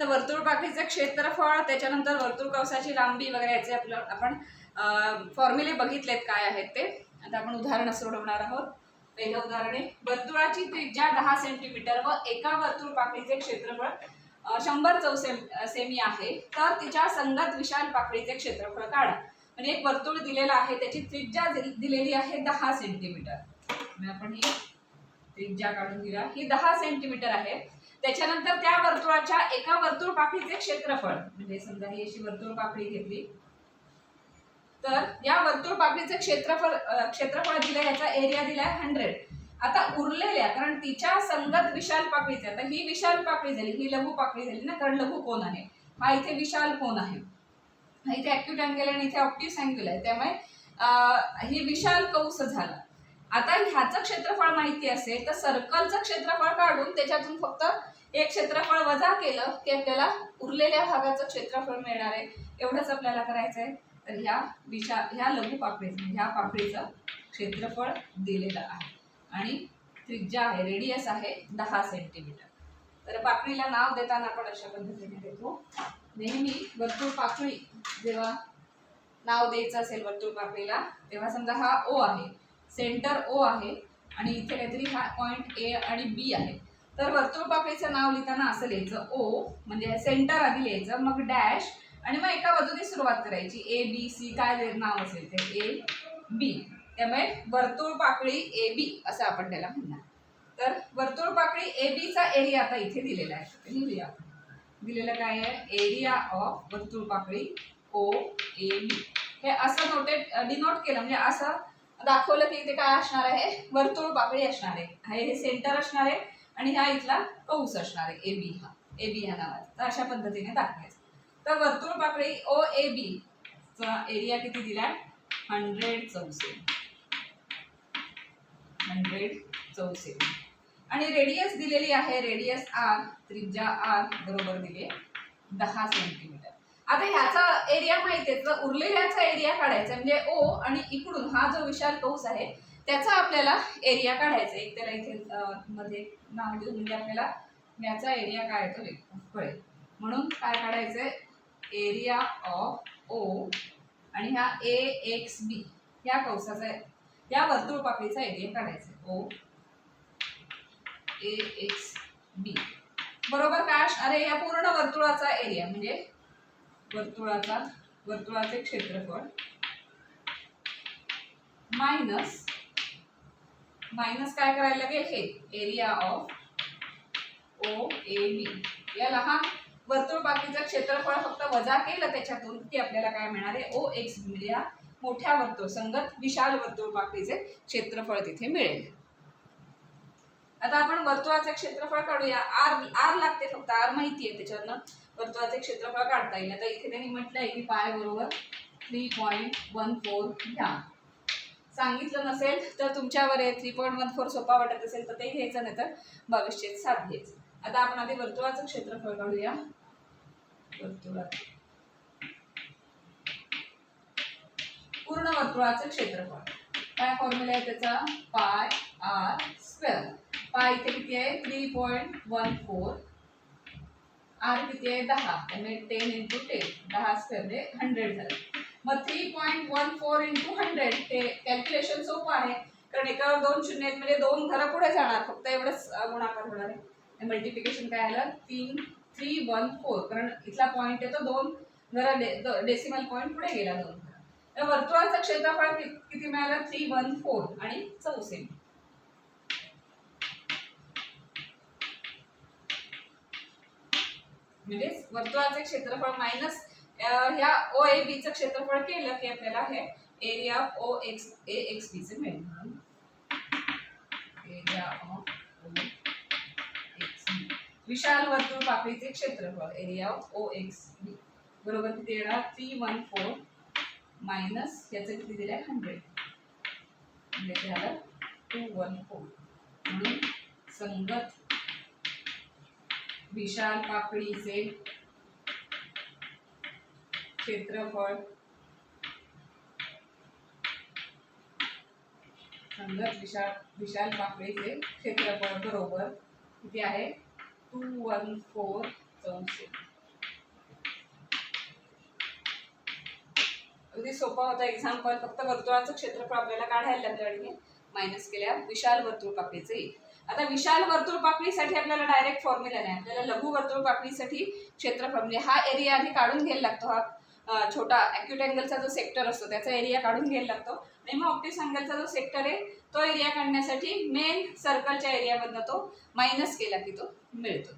तर वर्तुळ पाकळीचं क्षेत्रफळ त्याच्यानंतर वर्तुळ कवसाची लांबी वगैरे याचे आपलं आपण फॉर्म्युले बघितलेत काय आहेत ते. आता आपण उदाहरण सोडवणार आहोत. पहिलं उदाहरण आहे वर्तुळाची त्रिज्या दहा सेंटीमीटर व एका वर्तुळ पाकळीचे क्षेत्रफळ शंभर चौसे सेमी आहे. तर तिच्या संगत विशाल पाकळीचे क्षेत्रफळ काढा. म्हणजे एक वर्तुळ दिलेलं आहे त्याची त्रिज्या दिलेली आहे दहा सेंटीमीटर आपण ही त्रिज्या काढून दिला ही दहा सेंटीमीटर आहे. त्याच्यानंतर त्या वर्तुळाच्या एका वर्तुळ पाकळीचे क्षेत्रफळ म्हणजे समजा ही अशी वर्तुळ पाकळी घेतली. तर या वर्तुळ पाकळीचं क्षेत्रफळ क्षेत्रफळ दिलं याचा एरिया दिलाय हंड्रेड आता उरलेल्या कारण तिच्या संगत विशाल पाकळीचे आता ही विशाल पाकळी झाली ही लघु पाकळी झाली ना कारण लघु कोण आहे. हा इथे विशाल कोण आहे. हा इथे ॲक्यूट अँगल आणि इथे ऑप्टिव्ह अँगल आहे. त्यामुळे ही विशाल कौस झाला. आता ह्याचं क्षेत्रफळ माहिती असेल तर सर्कलचं क्षेत्रफळ काढून त्याच्यातून फक्त एक क्षेत्रफळ वजा केलं की आपल्याला उरलेल्या भागाचं क्षेत्रफळ मिळणार आहे. एवढंच आपल्याला करायचं आहे तर ह्या विशा ह्या लघु पाकळीचं म्हणजे ह्या पाकळीचं क्षेत्रफळ दिलेलं आहे. आणि त्रिज्या आहे रेडियस आहे दहा सेंटीमीटर तर पाकळीला नाव देताना आपण अशा पद्धतीने देतो. नेहमी वर्तुळ पाकळी जेव्हा नाव द्यायचं असेल वर्तुळ पाकळीला तेव्हा समजा हा ओ आहे. सेंटर ओ आहे आणि इथे काहीतरी हा पॉईंट ए आणि बी आहे. तर वर्तुळपाकळीचं नाव लिहिताना असं लिहायचं ओ म्हणजे सेंटर आधी लिहायचं मग डॅश आणि मग एका बाजूने सुरुवात करायची. ए बी सी काय जे नाव असेल ते. ए बी त्यामुळे वर्तुळ पाकळी ए बी असं आपण त्याला म्हणणार. तर वर्तुळ पाकळी ए बीचा एरिया आता इथे दिलेला आहे. लिहूया दिलेलं काय आहे? एरिया ऑफ वर्तुळ पाकळी ओ ए बी हे असं नोटेड डिनोट केलं म्हणजे असं दाखवलं की इथे काय असणार आहे? वर्तुळ पाकळी असणार आहे. हे हे सेंटर असणार आहे आणि हा इथला कौस असणार आहे ए बी हा. ए बी ह्या नावाचा. तर अशा पद्धतीने दाखवायचं. तर वर्तुळ पाकळी ओ ए बी चा एरिया किती दिलाय हंड्रेड चौसे. हंड्रेड चौसे. आणि रेडियस दिलेली आहे रेडियस आर त्रिज्या आर बरोबर दिले दहा सेंटीमीटर आता ह्याचा एरिया माहिती आहे तर उरलेल्याचा एरिया काढायचा म्हणजे ओ आणि इकडून हा जो विशाल कंस आहे त्याचा आपल्याला एरिया काढायचा आहे. त्याला इथे मध्ये नाव देऊन म्हणजे आपल्याला याचा एरिया काय आहे. तो कळेल. म्हणून काय काढायचं एरिया ऑफ ओ आणि ह्या ए एक्स बी ह्या कंसाचा या वर्तुळ पाकळीचा एरिया काढायचा आहे. ओ ए एक्स बी बरोबर काय असणार आहे या पूर्ण वर्तुळाचा एरिया म्हणजे वर्तुळाचा वर्तुळाचे क्षेत्रफळ. मायनस मायनस काय करायला लागेल? हे area of O A B या लहान वर्तुळ बाकीचं क्षेत्रफळ फक्त वजा केलं त्याच्यातून की आपल्याला काय मिळणार आहे? ओ एक्स या मोठ्या वर्तुळ संगत विशाल वर्तुळ बाकीचे क्षेत्रफळ तिथे मिळेल. आता आपण वर्तुळाचे क्षेत्रफळ काढूया. आर आर लागते फक्त. आर माहिती आहे त्याच्यावरनं. वर्तुळाचे क्षेत्रफळ काढता येईल. आता इथे त्यांनी म्हटलंय की पाय बरोबर थ्री पॉईंट वन फोर घ्या. सांगितलं नसेल तर तुमच्यावर आहे. थ्री पॉईंट वन फोर सोपा वाटत असेल तर ते घ्यायचं नाही तर भविष्यात सात घ्यायचं. आता आपण आधी वर्तुळाचं क्षेत्रफळ काढूया. वर्तुळात पूर्ण वर्तुळाचं क्षेत्रफळ. काय फॉर्म्युला आहे त्याचा? पाय आर स्क्वेअर पाय इथे किती आहे? Three point one four R किती आहे? दहा. त्यामुळे टेन इंटू टेन दहा स्क्वेअरने हंड्रेड झालं. मग three point one four into hundred ते कॅल्क्युलेशन सोपं आहे. कारण एकावर दोन शून्य आहेत म्हणजे दोन घरा पुढे जाणार. फक्त एवढंच गुणाकार होणार आहे. मल्टिप्लिकेशन काय आलं? तीन थ्री वन फोर कारण इथला पॉईंट आहे तो दोन घरा डे डेसिमल पॉईंट पुढे गेला दोन. तर वर्तुळाचं क्षेत्रफळ किती मिळालं? थ्री वन फोर आणि चौसे. म्हणजे वर्तुळाचे क्षेत्रफळ मायनस ह्या ओ ए बीचं क्षेत्रफळ केलं की आपल्याला हे area O X A X B चे मिळेल म्हणून area of O X B विशाल वर्तुळ पाकळीचे क्षेत्रफळ area of O X B बरोबर किती येणार? थ्री वन फोर मायनस याचं किती दिलं आहे हंड्रेड म्हणजे ते झालं टू वन फोर म्हणून संगत विशाल पाकळीचे क्षेत्रफळ संगत विशाल विशाल पाकळीचे क्षेत्रफळ बरोबर किती आहे? टू वन फोर चौशे अगदी सोपा होता. एक्झाम्पल फक्त वर्तुळाचं क्षेत्रफळ आपल्याला काढायला लागलं आणि मायनस केल्या विशाल वर्तुळ पाकळीचं येईल आता विशाल वर्तुळ पाकळीसाठी आपल्याला डायरेक्ट फॉर्म्युला नाही. आपल्याला लघु वर्तुळ पाकळीसाठी क्षेत्रफळ म्हणजे हा एरिया आधी काढून घ्यायला लागतो हा छोटा अॅक्युट अँगलचा जो सेक्टर असतो त्याचा एरिया काढून घ्यायला लागतो. आणि मग ऑप्टिस अँगलचा जो सेक्टर आहे तो एरिया काढण्यासाठी मेन सर्कलच्या एरियामधनं तो मायनस केला की तो मिळतो.